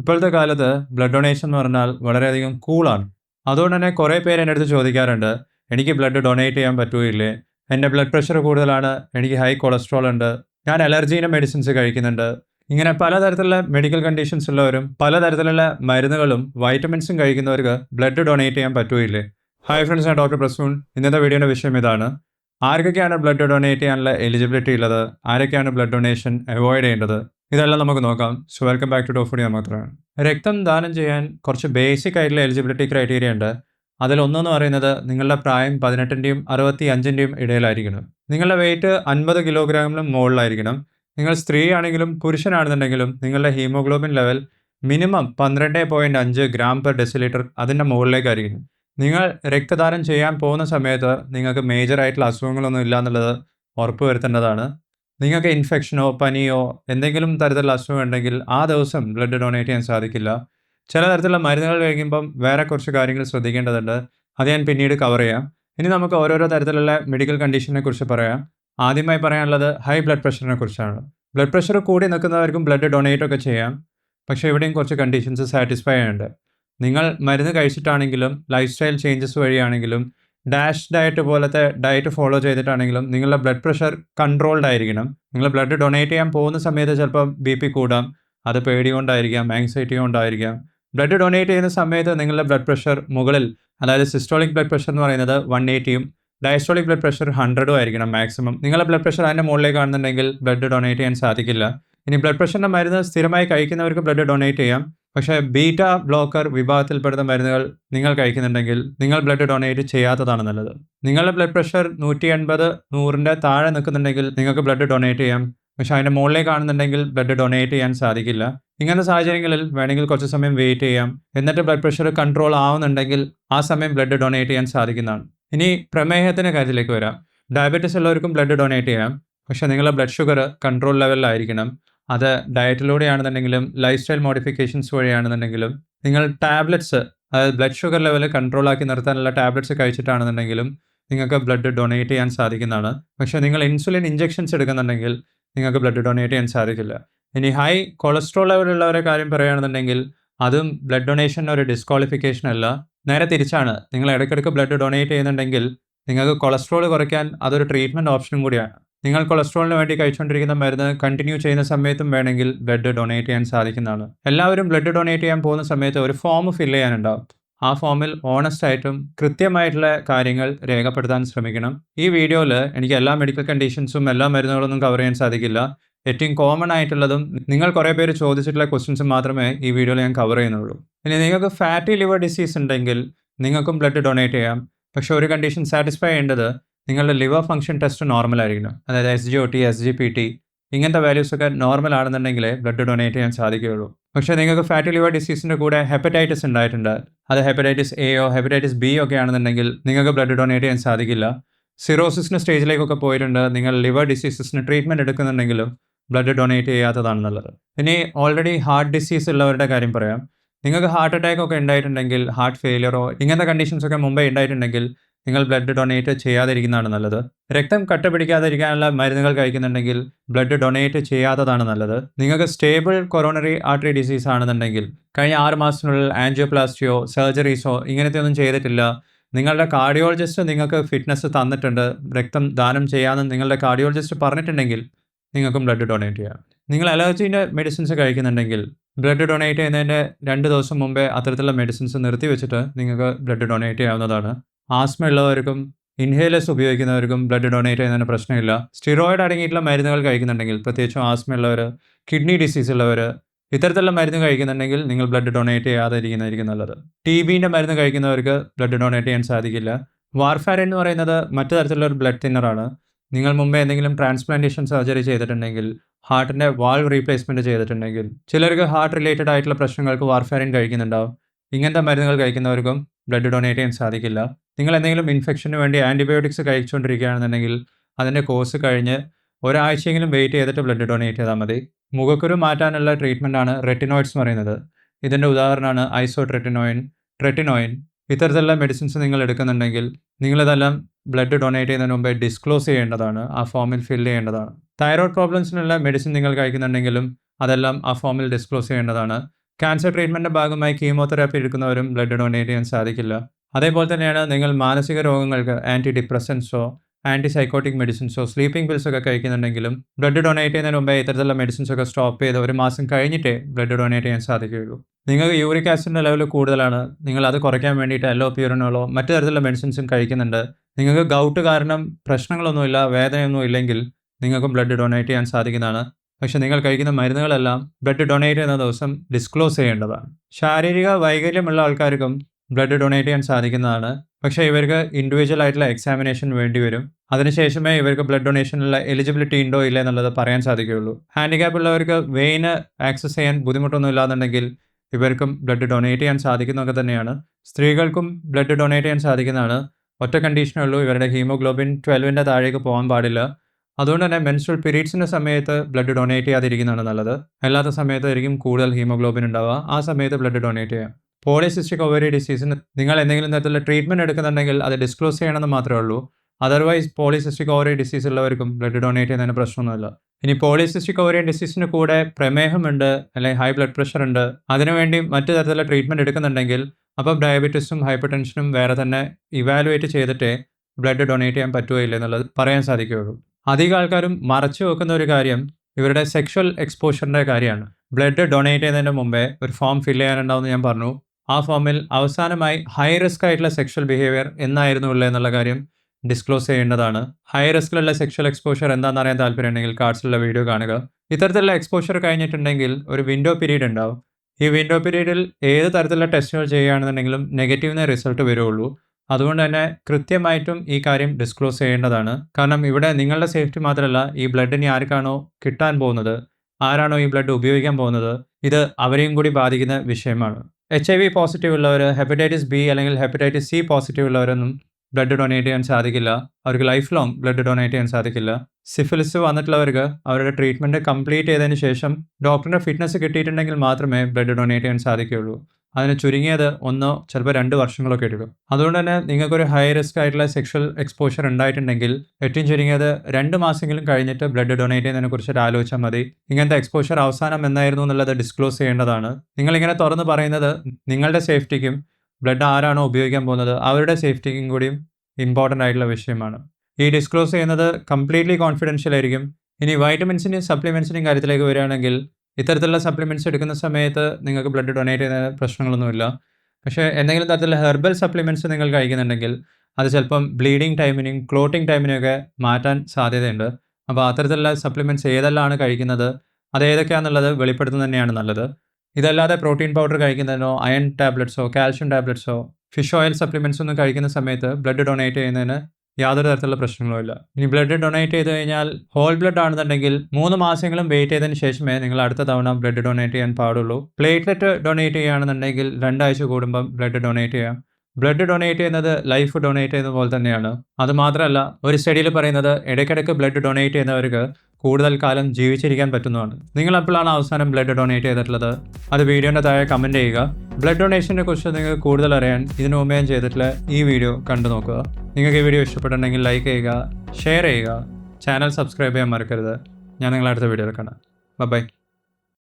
ഇപ്പോഴത്തെ കാലത്ത് blood donation എന്ന് പറഞ്ഞാൽ വളരെയധികം കൂളാണ് അതുകൊണ്ട് തന്നെ കുറേ പേര് എന്റെ അടുത്ത് ചോദിക്കാറുണ്ട് എനിക്ക് ബ്ലഡ് ഡൊണേറ്റ് ചെയ്യാൻ പറ്റുകയില്ലേ എന്റെ ബ്ലഡ് പ്രഷർ കൂടുതലാണ് എനിക്ക് ഹൈ കൊളസ്ട്രോൾ ഉണ്ട് ഞാൻ അലർജീന്റെ മെഡിസിൻസ് കഴിക്കുന്നുണ്ട്. ഇങ്ങനെ പലതരത്തിലുള്ള മെഡിക്കൽ കണ്ടീഷൻസ് ഉള്ളവരും പലതരത്തിലുള്ള മരുന്നുകളും വൈറ്റമിൻസും കഴിക്കുന്നവർക്ക് ബ്ലഡ് ഡൊണേറ്റ് ചെയ്യാൻ പറ്റുകയില്ലേ ഹായ് ഫ്രണ്ട്സ് ഞാൻ ഡോക്ടർ പ്രസൂൺ. ഇന്നത്തെ വീഡിയോയുടെ വിഷയം ഇതാണ്. ആർക്കൊക്കെയാണ് ബ്ലഡ് ഡൊണേറ്റ് ചെയ്യാനുള്ള എലിജിബിലിറ്റി ഉള്ളത്? ആരൊക്കെയാണ് ബ്ലഡ് ഡൊണേഷൻ അവോയ്ഡ് ചെയ്യേണ്ടത്? ഇതെല്ലാം നമുക്ക് നോക്കാം. സോ വെൽക്കം ബാക്ക് ടു ടോഫുഡി മാത്രമാണ് രക്തം ദാനം ചെയ്യാൻ കുറച്ച് ബേസിക് ആയിട്ടുള്ള എലിജിബിലിറ്റി ക്രൈറ്റീരിയ ഉണ്ട്. അതിലൊന്നെന്ന് പറയുന്നത് നിങ്ങളുടെ പ്രായം പതിനെട്ടിന്റെയും അറുപത്തി അഞ്ചിന്റെയും ഇടയിലായിരിക്കണം. നിങ്ങളുടെ വെയിറ്റ് അൻപത് കിലോഗ്രാമിലും മുകളിലായിരിക്കണം. നിങ്ങൾ സ്ത്രീ ആണെങ്കിലും പുരുഷനാണെന്നുണ്ടെങ്കിലും നിങ്ങളുടെ ഹീമോഗ്ലോബിൻ ലെവൽ മിനിമം പന്ത്രണ്ട് പോയിന്റ് അഞ്ച് ഗ്രാം പെർ ഡെസിലിറ്റർ അതിന്റെ മുകളിലേക്കായിരിക്കും നിങ്ങൾ രക്തദാനം ചെയ്യാൻ പോകുന്ന സമയത്ത് നിങ്ങൾക്ക് മേജർ ആയിട്ടുള്ള അസുഖങ്ങളൊന്നും ഇല്ല എന്നുള്ളത് ഉറപ്പ് വരുത്തേണ്ടതാണ് നിങ്ങൾക്ക് ഇൻഫെക്ഷനോ പനിയോ എന്തെങ്കിലും തരത്തിലുള്ള അസുഖം ഉണ്ടെങ്കിൽ ആ ദിവസം ബ്ലഡ് ഡൊണേറ്റ് ചെയ്യാൻ സാധിക്കില്ല. ചില തരത്തിലുള്ള മരുന്നുകൾ കഴിക്കുമ്പം വേറെ കുറച്ച് കാര്യങ്ങൾ ശ്രദ്ധിക്കേണ്ടതുണ്ട്. അത് ഞാൻ പിന്നീട് കവർ ചെയ്യാം. ഇനി നമുക്ക് ഓരോരോ തരത്തിലുള്ള മെഡിക്കൽ കണ്ടീഷനെ കുറിച്ച് പറയാം. ആദ്യമായി പറയാനുള്ളത് ഹൈ ബ്ലഡ് പ്രഷറിനെ കുറിച്ചാണ്. ബ്ലഡ് പ്രഷർ കൂടി നിൽക്കുന്നവർക്കും ബ്ലഡ് ഡൊണേറ്റ് ഒക്കെ ചെയ്യാം. പക്ഷേ ഇവിടെയും കുറച്ച് കണ്ടീഷൻസ് സാറ്റിസ്ഫൈ ഉണ്ട് നിങ്ങൾ മരുന്ന് കഴിച്ചിട്ടാണെങ്കിലും ലൈഫ് സ്റ്റൈൽ ചേഞ്ചസ് വഴിയാണെങ്കിലും ഡാഷ് ഡയറ്റ് പോലത്തെ ഡയറ്റ് ഫോളോ ചെയ്തിട്ടാണെങ്കിലും നിങ്ങളുടെ ബ്ലഡ് പ്രഷർ കൺട്രോൾഡ് ആയിരിക്കണം. നിങ്ങൾ ബ്ലഡ് ഡൊണേറ്റ് ചെയ്യാൻ പോകുന്ന സമയത്ത് ചിലപ്പോൾ ബി പി കൂടാം അത് പേടി കൊണ്ടായിരിക്കാം ആങ്സൈറ്റി കൊണ്ടായിരിക്കാം. ബ്ലഡ് ഡൊണേറ്റ് ചെയ്യുന്ന സമയത്ത് നിങ്ങളുടെ ബ്ലഡ് പ്രഷർ മുകളിൽ അതായത് സിസ്റ്റോളിക് ബ്ലഡ് പ്രഷർ എന്ന് പറയുന്നത് വൺ എയ്റ്റിയും ഡയസ്റ്റോളിക് ബ്ലഡ് പ്രഷർ ഹൺഡ്രഡും ആയിരിക്കണം മാക്സിമം നിങ്ങളുടെ ബ്ലഡ് പ്രഷർ അതിന്റെ മുകളിലേക്ക് കാണുന്നുണ്ടെങ്കിൽ ബ്ലഡ് ഡൊണേറ്റ് ചെയ്യാൻ സാധിക്കില്ല. ഇനി ബ്ലഡ് പ്രഷറിന്റെ മരുന്ന് സ്ഥിരമായി കഴിക്കുന്നവർക്ക് ബ്ലഡ് ഡൊണേറ്റ് ചെയ്യാം. പക്ഷേ ബീറ്റ ബ്ലോക്കർ വിഭാഗത്തിൽപ്പെടുന്ന മരുന്നുകൾ നിങ്ങൾ കഴിക്കുന്നുണ്ടെങ്കിൽ നിങ്ങൾ ബ്ലഡ് ഡൊണേറ്റ് ചെയ്യാത്തതാണ് നല്ലത്. നിങ്ങളുടെ ബ്ലഡ് പ്രഷർ നൂറ്റി എൺപത് നൂറിന്റെ താഴെ നിൽക്കുന്നുണ്ടെങ്കിൽ നിങ്ങൾക്ക് ബ്ലഡ് ഡൊണേറ്റ് ചെയ്യാം. പക്ഷെ അതിന്റെ മുകളിലേക്ക് കാണുന്നുണ്ടെങ്കിൽ ബ്ലഡ് ഡൊണേറ്റ് ചെയ്യാൻ സാധിക്കില്ല. ഇങ്ങനത്തെ സാഹചര്യങ്ങളിൽ വേണമെങ്കിൽ കുറച്ച് സമയം വെയിറ്റ് ചെയ്യാം. എന്നിട്ട് ബ്ലഡ് പ്രഷർ കൺട്രോൾ ആവുന്നുണ്ടെങ്കിൽ ആ സമയം ബ്ലഡ് ഡൊണേറ്റ് ചെയ്യാൻ സാധിക്കുന്നതാണ്. ഇനി പ്രമേഹത്തിന്റെ കാര്യത്തിലേക്ക് വരാം. ഡയബറ്റീസ് ഉള്ളവർക്കും ബ്ലഡ് ഡൊണേറ്റ് ചെയ്യാം. പക്ഷേ നിങ്ങളുടെ ബ്ലഡ് ഷുഗർ കൺട്രോൾ ലെവലിലായിരിക്കണം അത് ഡയറ്റിലൂടെയാണെന്നുണ്ടെങ്കിലും ലൈഫ് സ്റ്റൈൽ മോഡിഫിക്കേഷൻസ് വഴിയാണെന്നുണ്ടെങ്കിലും നിങ്ങൾ ടാബ്ലറ്റ്സ് അതായത് ബ്ലഡ് ഷുഗർ ലെവൽ കൺട്രോൾ ആക്കി നിർത്താനുള്ള ടാബ്ലറ്റ്സ് കഴിച്ചിട്ടാണെന്നുണ്ടെങ്കിലും നിങ്ങൾക്ക് ബ്ലഡ് ഡൊണേറ്റ് ചെയ്യാൻ സാധിക്കുന്നതാണ്. പക്ഷേ നിങ്ങൾ ഇൻസുലിൻ ഇഞ്ചെക്ഷൻസ് എടുക്കുന്നുണ്ടെങ്കിൽ നിങ്ങൾക്ക് ബ്ലഡ് ഡൊണേറ്റ് ചെയ്യാൻ സാധിക്കില്ല. ഇനി ഹൈ കൊളസ്ട്രോൾ ലെവലുള്ളവരെ കാര്യം പറയുകയാണെന്നുണ്ടെങ്കിൽ അതും ബ്ലഡ് ഡൊണേഷൻ ഒരു ഡിസ്ക്വാളിഫിക്കേഷൻ അല്ല. നേരെ തിരിച്ചാണ്. നിങ്ങൾ ഇടയ്ക്കിടയ്ക്ക് ബ്ലഡ് ഡൊണേറ്റ് ചെയ്യുന്നുണ്ടെങ്കിൽ നിങ്ങൾക്ക് കൊളസ്ട്രോൾ കുറയ്ക്കാൻ അതൊരു ട്രീറ്റ്മെന്റ് ഓപ്ഷനും കൂടിയാണ്. നിങ്ങൾ കൊളസ്ട്രോളിന് വേണ്ടി കഴിച്ചുകൊണ്ടിരിക്കുന്ന മരുന്ന് കണ്ടിന്യൂ ചെയ്യുന്ന സമയത്തും വേണമെങ്കിൽ ബ്ലഡ് ഡൊണേറ്റ് ചെയ്യാൻ സാധിക്കുന്നതാണ്. എല്ലാവരും ബ്ലഡ് ഡൊണേറ്റ് ചെയ്യാൻ പോകുന്ന സമയത്ത് ഒരു ഫോം ഫില്ല് ചെയ്യാനുണ്ടാവും. ആ ഫോമിൽ ഓണസ്റ്റ് ആയിട്ടും കൃത്യമായിട്ടുള്ള കാര്യങ്ങൾ രേഖപ്പെടുത്താൻ ശ്രമിക്കണം. ഈ വീഡിയോയിൽ എനിക്ക് എല്ലാ മെഡിക്കൽ കണ്ടീഷൻസും എല്ലാ മരുന്നുകളൊന്നും കവർ ചെയ്യാൻ സാധിക്കില്ല. ഏറ്റവും കോമൺ ആയിട്ടുള്ളതും നിങ്ങൾ കുറേ പേര് ചോദിച്ചിട്ടുള്ള ക്വസ്റ്റ്യൻസ് മാത്രമേ ഈ വീഡിയോയിൽ ഞാൻ കവർ ചെയ്യുന്നുള്ളൂ. ഇനി നിങ്ങൾക്ക് ഫാറ്റി ലിവർ ഡിസീസ് ഉണ്ടെങ്കിൽ നിങ്ങൾക്കും ബ്ലഡ് ഡൊണേറ്റ് ചെയ്യാം. പക്ഷെ ഒരു കണ്ടീഷൻ സാറ്റിസ്ഫൈ ചെയ്യേണ്ടത് നിങ്ങളുടെ ലിവർ ഫംഗ്ഷൻ ടെസ്റ്റ് നോർമൽ ആയിരിക്കണം. അതായത് S G O T S G P T ഇങ്ങനത്തെ വാല്യൂസ് ഒക്കെ നോർമൽ ആണെന്നുണ്ടെങ്കിൽ ബ്ലഡ് ഡൊണേറ്റ് ചെയ്യാൻ സാധിക്കുകയുള്ളൂ. പക്ഷേ നിങ്ങൾക്ക് ഫാറ്റി ലിവർ ഡിസീസിന്റെ കൂടെ ഹെപ്പറ്റൈറ്റിസ് ഉണ്ടായിട്ടുണ്ട്. അത് ഹെപ്പറ്റൈറ്റിസ് എയോ ഹെപ്പറ്റൈറ്റിസ് ബി ഒക്കെ ആണെന്നുണ്ടെങ്കിൽ നിങ്ങൾക്ക് ബ്ലഡ് ഡൊണേറ്റ് ചെയ്യാൻ സാധിക്കില്ല. സിറോസിസിന്റെ സ്റ്റേജിലേക്കൊക്കെ പോയിട്ടുണ്ട്. നിങ്ങൾ ലിവർ ഡിസീസസിന് ട്രീറ്റ്മെന്റ് എടുക്കുന്നുണ്ടെങ്കിലും ബ്ലഡ് ഡൊണേറ്റ് ചെയ്യാത്തതാണ് നല്ലത് ഇനി ഓൾറെഡി ഹാർട്ട് ഡിസീസ് ഉള്ളവരുടെ കാര്യം പറയാം. നിങ്ങൾക്ക് ഹാർട്ട് അറ്റാക്ക് ഒക്കെ ഉണ്ടായിട്ടുണ്ടെങ്കിൽ ഹാർട്ട് ഫെയിലിയറോ ഇങ്ങനത്തെ കണ്ടീഷൻസ് ഒക്കെ മുമ്പേ ഉണ്ടായിട്ടുണ്ടെങ്കിൽ നിങ്ങൾ ബ്ലഡ് ഡൊണേറ്റ് ചെയ്യാതിരിക്കുന്നതാണ് നല്ലത്. രക്തം കട്ട പിടിക്കാതിരിക്കാനുള്ള മരുന്നുകൾ കഴിക്കുന്നുണ്ടെങ്കിൽ ബ്ലഡ് ഡൊണേറ്റ് ചെയ്യാത്തതാണ് നല്ലത്. നിങ്ങൾക്ക് സ്റ്റേബിൾ കൊറോണറി ആർട്ടറി ഡിസീസ് ആണെന്നുണ്ടെങ്കിൽ കഴിഞ്ഞ ആറ് മാസത്തിനുള്ളിൽ ആൻജിയോപ്ലാസ്റ്റിയോ സർജറീസോ ഇങ്ങനത്തെ ഒന്നും ചെയ്തിട്ടില്ല. നിങ്ങളുടെ കാർഡിയോളജിസ്റ്റ് നിങ്ങൾക്ക് ഫിറ്റ്നസ് തന്നിട്ടുണ്ട്. രക്തം ദാനം ചെയ്യാമെന്ന് നിങ്ങളുടെ കാർഡിയോളജിസ്റ്റ് പറഞ്ഞിട്ടുണ്ടെങ്കിൽ നിങ്ങൾക്കും ബ്ലഡ് ഡൊണേറ്റ് ചെയ്യാം. നിങ്ങൾ അലർജീന്റെ മെഡിസിൻസ് കഴിക്കുന്നുണ്ടെങ്കിൽ ബ്ലഡ് ഡൊണേറ്റ് ചെയ്യുന്നതിന്റെ രണ്ട് ദിവസം മുമ്പേ അത്തരത്തിലുള്ള മെഡിസിൻസ് നിർത്തി വെച്ചിട്ട് നിങ്ങൾക്ക് ബ്ലഡ് ഡൊണേറ്റ് ചെയ്യാവുന്നതാണ്. ആസ്മ ഉള്ളവർക്കും ഇൻഹേലേഴ്സ് ഉപയോഗിക്കുന്നവർക്കും ബ്ലഡ് ഡൊണേറ്റ് ചെയ്യുന്നതിന് പ്രശ്നമില്ല. സ്റ്റിറോയിഡ് അടങ്ങിയിട്ടുള്ള മരുന്നുകൾ കഴിക്കുന്നുണ്ടെങ്കിൽ പ്രത്യേകിച്ചും ആസ്മ ഉള്ളവർ കിഡ്നി ഡിസീസ് ഉള്ളവർ ഇത്തരത്തിലുള്ള മരുന്ന് കഴിക്കുന്നുണ്ടെങ്കിൽ നിങ്ങൾ ബ്ലഡ് ഡൊണേറ്റ് ചെയ്യാതെ ഇരിക്കുന്നതായിരിക്കും നല്ലത് ടി ബിന്റെ മരുന്ന് കഴിക്കുന്നവർക്ക് ബ്ലഡ് ഡൊണേറ്റ് ചെയ്യാൻ സാധിക്കില്ല. വാർഫാർ എന്ന് പറയുന്നത് മറ്റു തരത്തിലുള്ള ഒരു ബ്ലഡ് തിന്നറാണ് നിങ്ങൾ മുമ്പേ എന്തെങ്കിലും ട്രാൻസ്പ്ലാന്റേഷൻ സർജറി ചെയ്തിട്ടുണ്ടെങ്കിൽ ഹാർട്ടിന്റെ വാൾവ് റീപ്ലേസ്മെന്റ് ചെയ്തിട്ടുണ്ടെങ്കിൽ ചിലർക്ക് ഹാർട്ട് റിലേറ്റഡ് ആയിട്ടുള്ള പ്രശ്നങ്ങൾക്ക് വാർഫാരിൻ കഴിക്കുന്നുണ്ടാവും. ഇങ്ങനത്തെ മരുന്നുകൾ കഴിക്കുന്നവർക്കും ബ്ലഡ് ഡൊണേറ്റ് ചെയ്യാൻ സാധിക്കില്ല. നിങ്ങൾ എന്തെങ്കിലും ഇൻഫെക്ഷന് വേണ്ടി ആന്റിബയോട്ടിക്സ് കഴിച്ചുകൊണ്ടിരിക്കുകയാണെന്നുണ്ടെങ്കിൽ അതിന്റെ കോഴ്സ് കഴിഞ്ഞ് ഒരാഴ്ചയെങ്കിലും വെയിറ്റ് ചെയ്തിട്ട് ബ്ലഡ് ഡൊണേറ്റ് ചെയ്താൽ മതി. മുഖക്കുരു മാറ്റാനുള്ള ട്രീറ്റ്മെന്റാണ് റെറ്റിനോയിഡ്സ് എന്ന് പറയുന്നത്. ഇതിന്റെ ഉദാഹരണമാണ് ഐസോട്രെറ്റിനോയിൻ ട്രെറ്റിനോയിൻ ഇത്തരത്തിലുള്ള മെഡിസിൻസ് നിങ്ങൾ എടുക്കുന്നുണ്ടെങ്കിൽ നിങ്ങളിതെല്ലാം ബ്ലഡ് ഡൊണേറ്റ് ചെയ്യുന്നതിന് മുമ്പേ ഡിസ്ക്ലോസ് ചെയ്യേണ്ടതാണ് ആ ഫോമിൽ ഫില്ല് ചെയ്യേണ്ടതാണ്. തൈറോയ്ഡ് പ്രോബ്ലംസിനുള്ള മെഡിസിൻ നിങ്ങൾ കഴിക്കുന്നുണ്ടെങ്കിലും അതെല്ലാം ആ ഫോമിൽ ഡിസ്ക്ലോസ് ചെയ്യേണ്ടതാണ്. ക്യാൻസർ ട്രീറ്റ്മെന്റിന്റെ ഭാഗമായി കീമോതെറാപ്പി എടുക്കുന്നവരും ബ്ലഡ് ഡൊണേറ്റ് ചെയ്യാൻ സാധിക്കില്ല. അതേപോലെ തന്നെയാണ് നിങ്ങൾ മാനസിക രോഗങ്ങൾക്ക് ആന്റി ഡിപ്രസൻസോ ആന്റി സൈക്കോട്ടിക് മെഡിസിൻസോ സ്ലീപ്പിംഗ് പിൽസ് ഒക്കെ കഴിക്കുന്നുണ്ടെങ്കിലും ബ്ലഡ് ഡൊണേറ്റ് ചെയ്യുന്നതിന് മുമ്പേ ഇത്തരത്തിലുള്ള മെഡിസിൻസ് ഒക്കെ സ്റ്റോപ്പ് ചെയ്ത് ഒരു മാസം കഴിഞ്ഞിട്ടേ ബ്ലഡ് ഡൊണേറ്റ് ചെയ്യാൻ സാധിക്കുകയുള്ളൂ. നിങ്ങൾക്ക് യൂറിക് ആസിഡിന്റെ ലെവൽ കൂടുതലാണ്. നിങ്ങൾ അത് കുറയ്ക്കാൻ വേണ്ടിയിട്ട് എല്ലോ പ്യൂറിനോളോ മറ്റു തരത്തിലുള്ള മെഡിസിൻസും കഴിക്കുന്നുണ്ട്. നിങ്ങൾക്ക് ഗൗട്ട് കാരണം പ്രശ്നങ്ങളൊന്നുമില്ല വേദനയൊന്നും ഇല്ലെങ്കിൽ നിങ്ങൾക്കും ബ്ലഡ് ഡൊണേറ്റ് ചെയ്യാൻ സാധിക്കുന്നതാണ്. പക്ഷെ നിങ്ങൾ കഴിക്കുന്ന മരുന്നുകളെല്ലാം ബ്ലഡ് ഡൊണേറ്റ് ചെയ്യുന്ന ദിവസം ഡിസ്ക്ലോസ് ചെയ്യേണ്ടതാണ്. ശാരീരിക വൈകല്യമുള്ള ആൾക്കാർക്കും ബ്ലഡ് ഡൊണേറ്റ് ചെയ്യാൻ സാധിക്കുന്നതാണ്. പക്ഷേ ഇവർക്ക് ഇൻഡിവിജ്വൽ ആയിട്ടുള്ള എക്സാമിനേഷൻ വേണ്ടി വരും. അതിനുശേഷമേ ഇവർക്ക് ബ്ലഡ് ഡൊണേഷനുള്ള എലിജിബിലിറ്റി ഉണ്ടോ ഇല്ല എന്നുള്ളത് പറയാൻ സാധിക്കുകയുള്ളൂ. ഹാൻഡിക്യാപ്പ് ഉള്ളവർക്ക് വെയിന് ആക്സസ് ചെയ്യാൻ ബുദ്ധിമുട്ടൊന്നും ഇല്ലാന്നുണ്ടെങ്കിൽ ഇവർക്കും ബ്ലഡ് ഡൊണേറ്റ് ചെയ്യാൻ സാധിക്കുന്നതൊക്കെ തന്നെയാണ്. സ്ത്രീകൾക്കും ബ്ലഡ് ഡൊണേറ്റ് ചെയ്യാൻ സാധിക്കുന്നതാണ്. ഒറ്റ കണ്ടീഷനേ ഉള്ളൂ. ഇവരുടെ ഹീമോഗ്ലോബിൻ ട്വൽവിന്റെ താഴേക്ക് പോകാൻ പാടില്ല. അതുകൊണ്ട് തന്നെ മെൻസ്ട്രൽ പീരീഡ്സിന്റെ സമയത്ത് ബ്ലഡ് ഡൊണേറ്റ് ചെയ്യാതിരിക്കുന്നതാണ് നല്ലത്. അല്ലാത്ത സമയത്തായിരിക്കും കൂടുതൽ ഹീമോഗ്ലോബിൻ ഉണ്ടാവുക. ആ സമയത്ത് ബ്ലഡ് ഡൊണേറ്റ് ചെയ്യാം. പോളിസിസ്റ്റിക് ഒവറി ഡിസീസിന് നിങ്ങൾ എന്തെങ്കിലും തരത്തിലുള്ള ട്രീറ്റ്മെന്റ് എടുക്കുന്നുണ്ടെങ്കിൽ അത് ഡിസ്ക്ലോസ് ചെയ്യണമെന്ന് മാത്രമേ ഉള്ളൂ. അതർവൈസ് പോളിസിസ്റ്റിക് ഓവറി ഡിസീസ് ഉള്ളവർക്കും ബ്ലഡ് ഡൊണേറ്റ് ചെയ്യുന്നതിന് പ്രശ്നമൊന്നുമില്ല. ഇനി പോളിസിസ്റ്റിക് ഓവറി ഡിസീസിന് കൂടെ പ്രമേഹമുണ്ട് അല്ലെങ്കിൽ ഹൈ ബ്ലഡ് പ്രഷർ ഉണ്ട്. അതിനുവേണ്ടി മറ്റു തരത്തിലുള്ള ട്രീറ്റ്മെന്റ് എടുക്കുന്നുണ്ടെങ്കിൽ അപ്പം ഡയബറ്റീസും ഹൈപ്പർ ടെൻഷനും വേറെ തന്നെ ഇവാലുവേറ്റ് ചെയ്തിട്ടേ ബ്ലഡ് ഡൊണേറ്റ് ചെയ്യാൻ പറ്റുകയില്ല എന്നുള്ളത് പറയാൻ സാധിക്കുകയുള്ളൂ. അധികം ആൾക്കാരും മറച്ചു വെക്കുന്ന ഒരു കാര്യം ഇവരുടെ സെക്ഷൽ എക്സ്പോഷറിന്റെ കാര്യമാണ്. ബ്ലഡ് ഡൊണേറ്റ് ചെയ്യുന്നതിന് മുമ്പേ ഒരു ഫോം ഫില്ല് ചെയ്യാനുണ്ടാവുമെന്ന് ഞാൻ പറഞ്ഞു. ആ ഫോമിൽ അവസാനമായി ഹൈ റിസ്ക് ആയിട്ടുള്ള സെക്ഷൽ ബിഹേവിയർ എന്നായിരുന്നു ഉള്ളത് എന്നുള്ള കാര്യം ഡിസ്ക്ലോസ് ചെയ്യേണ്ടതാണ്. ഹൈ റിസ്കിലുള്ള സെക്ഷൽ എക്സ്പോഷർ എന്താണെന്ന് അറിയാൻ താല്പര്യമുണ്ടെങ്കിൽ കാർഡ്സിലുള്ള വീഡിയോ കാണുക. ഇത്തരത്തിലുള്ള എക്സ്പോഷർ കഴിഞ്ഞിട്ടുണ്ടെങ്കിൽ ഒരു വിൻഡോ പീരീഡ് ഉണ്ടാവും. ഈ വിൻഡോ പീരീഡിൽ ഏത് തരത്തിലുള്ള ടെസ്റ്റുകൾ ചെയ്യുകയാണെന്നുണ്ടെങ്കിലും നെഗറ്റീവിന് റിസൾട്ട് വരുള്ളൂ അതുകൊണ്ട് തന്നെ കൃത്യമായിട്ടും ഈ കാര്യം ഡിസ്ക്ലോസ് ചെയ്യേണ്ടതാണ്. കാരണം ഇവിടെ നിങ്ങളുടെ സേഫ്റ്റി മാത്രമല്ല ഈ ബ്ലഡ് ആർക്കാണോ കിട്ടാൻ പോകുന്നത്? ആരാണോ ഈ ബ്ലഡ് ഉപയോഗിക്കാൻ പോകുന്നത്? ഇത് അവരെയും കൂടി ബാധിക്കുന്ന വിഷയമാണ്. എച്ച് ഐ വി പോസിറ്റീവ് ഉള്ളവർ ഹെപ്പറ്റൈറ്റിസ് ബി അല്ലെങ്കിൽ ഹെപ്പറ്റൈറ്റിസ് സി പോസിറ്റീവ് ഉള്ളവരൊന്നും ബ്ലഡ് ഡൊണേറ്റ് ചെയ്യാൻ സാധിക്കില്ല. അവർക്ക് ലൈഫ് ലോങ് ബ്ലഡ് ഡൊണേറ്റ് ചെയ്യാൻ സാധിക്കില്ല. സിഫിലിസ് വന്നിട്ടുള്ളവർക്ക് അവരുടെ ട്രീറ്റ്മെന്റ് കംപ്ലീറ്റ് ചെയ്തതിന് ശേഷം ഡോക്ടറിന്റെ ഫിറ്റ്നസ് കിട്ടിയിട്ടുണ്ടെങ്കിൽ മാത്രമേ ബ്ലഡ് ഡൊണേറ്റ് ചെയ്യാൻ സാധിക്കുകയുള്ളൂ. അതിന് ചുരുങ്ങിയത് ഒന്നോ ചിലപ്പോൾ രണ്ട് വർഷങ്ങളൊക്കെ എടുക്കും. അതുകൊണ്ട് തന്നെ നിങ്ങൾക്കൊരു ഹൈ റിസ്ക് ആയിട്ടുള്ള സെക്ഷൽ എക്സ്പോഷർ ഉണ്ടായിട്ടുണ്ടെങ്കിൽ ഏറ്റവും ചുരുങ്ങിയത് രണ്ട് മാസമെങ്കിലും കഴിഞ്ഞിട്ട് ബ്ലഡ് ഡൊണേറ്റ് ചെയ്യുന്നതിനെ കുറിച്ച് ആലോചിച്ചാൽ മതി. ഇങ്ങനത്തെ എക്സ്പോഷർ അവസാനം എന്നായിരുന്നു എന്നുള്ളത് ഡിസ്ക്ലോസ് ചെയ്യേണ്ടതാണ്. നിങ്ങളിങ്ങനെ തുറന്ന് പറയുന്നത് നിങ്ങളുടെ സേഫ്റ്റിക്കും ബ്ലഡ് ആരാണോ ഉപയോഗിക്കാൻ പോകുന്നത് അവരുടെ സേഫ്റ്റിക്കും കൂടിയും ഇമ്പോർട്ടന്റ് ആയിട്ടുള്ള വിഷയമാണ്. ഈ ഡിസ്ക്ലോസ് ചെയ്യുന്നത് കംപ്ലീറ്റ്ലി കോൺഫിഡൻഷ്യൽ ആയിരിക്കും. ഇനി വൈറ്റമിൻസിന്റെയും സപ്ലിമെൻസിന്റെയും കാര്യത്തിലേക്ക് വരികയാണെങ്കിൽ ഇത്തരത്തിലുള്ള സപ്ലിമെന്റ്സ് എടുക്കുന്ന സമയത്ത് നിങ്ങൾക്ക് ബ്ലഡ് ഡൊണേറ്റ് ചെയ്യുന്ന പ്രശ്നങ്ങളൊന്നുമില്ല. പക്ഷേ എന്തെങ്കിലും തരത്തിലുള്ള ഹെർബൽ സപ്ലിമെന്റ്സ് നിങ്ങൾ കഴിക്കുന്നുണ്ടെങ്കിൽ അത് ചിലപ്പം ബ്ലീഡിങ് ടൈമിനെയും ക്ലോട്ടിങ് ടൈമിനൊക്കെ മാറ്റാൻ സാധ്യതയുണ്ട്. അപ്പോൾ അത്തരത്തിലുള്ള സപ്ലിമെന്റ്സ് ഏതെല്ലാമാണ് കഴിക്കുന്നത് അത് ഏതൊക്കെയാണെന്നുള്ളത് വെളിപ്പെടുത്തുന്നത് തന്നെയാണ് നല്ലത്. ഇതല്ലാതെ പ്രോട്ടീൻ പൗഡർ കഴിക്കുന്നതിനോ അയൺ ടാബ്ലറ്റ്സോ കാൽഷ്യം ടാബ്ലറ്റ്സോ ഫിഷ് ഓയിൽ സപ്ലിമെന്റ്സ് ഒന്നും കഴിക്കുന്ന സമയത്ത് ബ്ലഡ് ഡൊണേറ്റ് ചെയ്യുന്നതിന് യാതൊരു തരത്തിലുള്ള പ്രശ്നങ്ങളും ഇല്ല. ഇനി ബ്ലഡ് ഡൊണേറ്റ് ചെയ്ത് കഴിഞ്ഞാൽ ഹോൾ ബ്ലഡ് ആണെന്നുണ്ടെങ്കിൽ മൂന്ന് മാസങ്ങളും വെയിറ്റ് ചെയ്തതിന് ശേഷമേ നിങ്ങൾ അടുത്ത തവണ ബ്ലഡ് ഡൊണേറ്റ് ചെയ്യാൻ പാടുള്ളൂ. പ്ലേറ്റ്ലെറ്റ് ഡൊണേറ്റ് ചെയ്യുകയാണെന്നുണ്ടെങ്കിൽ രണ്ടാഴ്ച കൂടുമ്പം ബ്ലഡ് ഡൊണേറ്റ് ചെയ്യാം. ബ്ലഡ് ഡൊണേറ്റ് ചെയ്യുന്നത് ലൈഫ് ഡൊണേറ്റ് ചെയ്യുന്ന പോലെ തന്നെയാണ്. അതുമാത്രമല്ല ഒരു സ്റ്റഡിയിൽ പറയുന്നത് ഇടയ്ക്കിടയ്ക്ക് ബ്ലഡ് ഡൊണേറ്റ് ചെയ്യുന്നവർക്ക് കൂടുതൽ കാലം ജീവിച്ചിരിക്കാൻ പറ്റുന്നതാണ്. നിങ്ങൾ എപ്പോഴാണ് അവസാനം ബ്ലഡ് ഡൊണേറ്റ് ചെയ്തിട്ടുള്ളത്? അത് വീഡിയോന്റെ താഴെ കമന്റ് ചെയ്യുക. ബ്ലഡ് ഡൊണേഷനെ കുറിച്ച് നിങ്ങൾക്ക് കൂടുതൽ അറിയാൻ ഇതിനു മുമ്പേ ചെയ്തിട്ടുള്ള ഈ വീഡിയോ കണ്ടു നോക്കുക. നിങ്ങൾക്ക് ഈ വീഡിയോ ഇഷ്ടപ്പെട്ടുണ്ടെങ്കിൽ ലൈക്ക് ചെയ്യുക ഷെയർ ചെയ്യുക. ചാനൽ സബ്സ്ക്രൈബ് ചെയ്യാൻ മറക്കരുത്. ഞാൻ നിങ്ങളെ അടുത്ത വീഡിയോയിൽ കാണാം. ബൈ